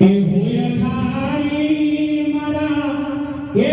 એ હોય ખારી મારા એ